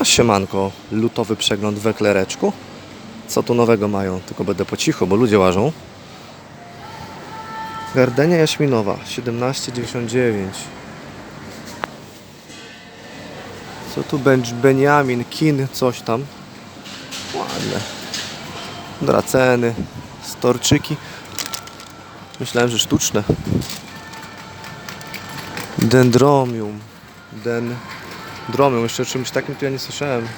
A siemanko, lutowy przegląd w eklereczku. Co tu nowego mają? Tylko będę po cichu, bo ludzie łażą. Gardenia jaśminowa 17,99 Co tu będzie? Benjamin, Kin, coś tam. Ładne. Draceny, storczyki. Myślałem, że sztuczne. Dendromium. Dendromium. Jeszcze czymś takim to ja nie słyszałem.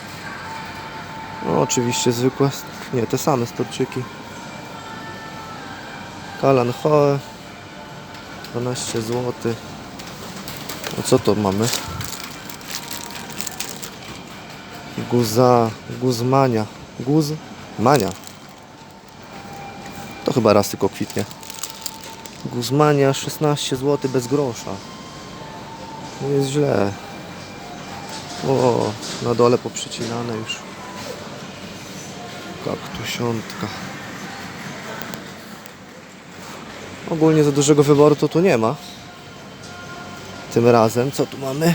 No oczywiście zwykłe. Nie, te same storczyki. Kalan Hoe. 12 zł. No co to mamy? Guza, Guzmania. Guzmania. To chyba raz tylko kwitnie. Guzmania 16 zł bez grosza. Nie jest źle. O, na dole poprzecinane już. Kaktusiątka. Ogólnie za dużego wyboru to tu nie ma. Tym razem, co tu mamy?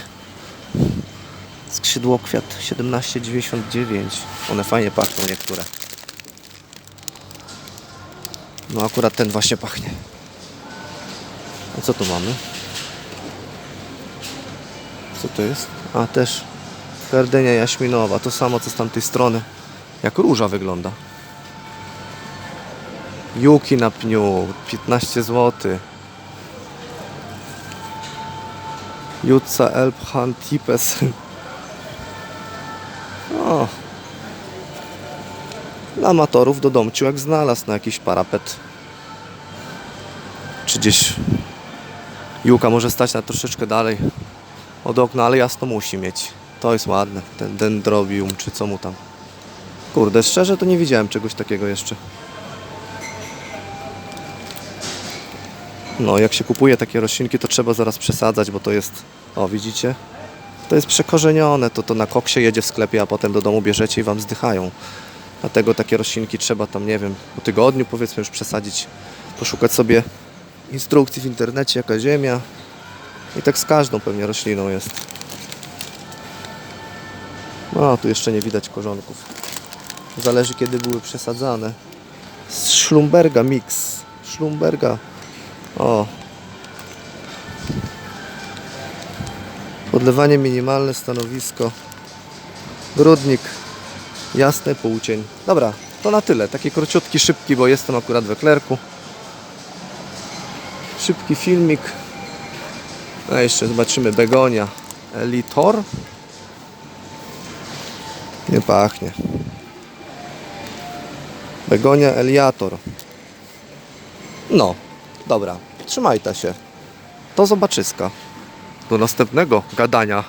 Skrzydło kwiat 17,99. One fajnie pachną niektóre. No akurat ten właśnie pachnie. A co tu mamy? Co to jest? A też gardenia jaśminowa. To samo co z tamtej strony. Jak róża wygląda. Juki na pniu. 15 zł. Jutsa Elbhan Tipes. O. Dla amatorów do domciu jak znalazł na jakiś parapet. Czy gdzieś Juka może stać na troszeczkę dalej od okna, ale jasno musi mieć. To jest ładne, ten dendrobium, czy co mu tam. Kurde, szczerze to nie widziałem czegoś takiego jeszcze. No, jak się kupuje takie roślinki, to trzeba zaraz przesadzać, bo to jest, o widzicie? To jest przekorzenione, to to na koksie jedzie w sklepie, a potem do domu bierzecie i wam zdychają. Dlatego takie roślinki trzeba tam, nie wiem, po tygodniu powiedzmy już przesadzić, poszukać sobie instrukcji w internecie, jaka ziemia, i tak z każdą pewnie rośliną jest. No, tu jeszcze nie widać korzonków. Zależy kiedy były przesadzane. Z Schlumberga mix. Schlumberga. O. Podlewanie minimalne stanowisko. Grudnik. Jasny półcień. Dobra, to na tyle. Taki króciutki, szybki, bo jestem akurat we klerku. Szybki filmik. A jeszcze zobaczymy begonia. Elitor? Nie pachnie. Begonia Eliator. No, dobra. Trzymajcie się. Do zobaczyska. Do następnego gadania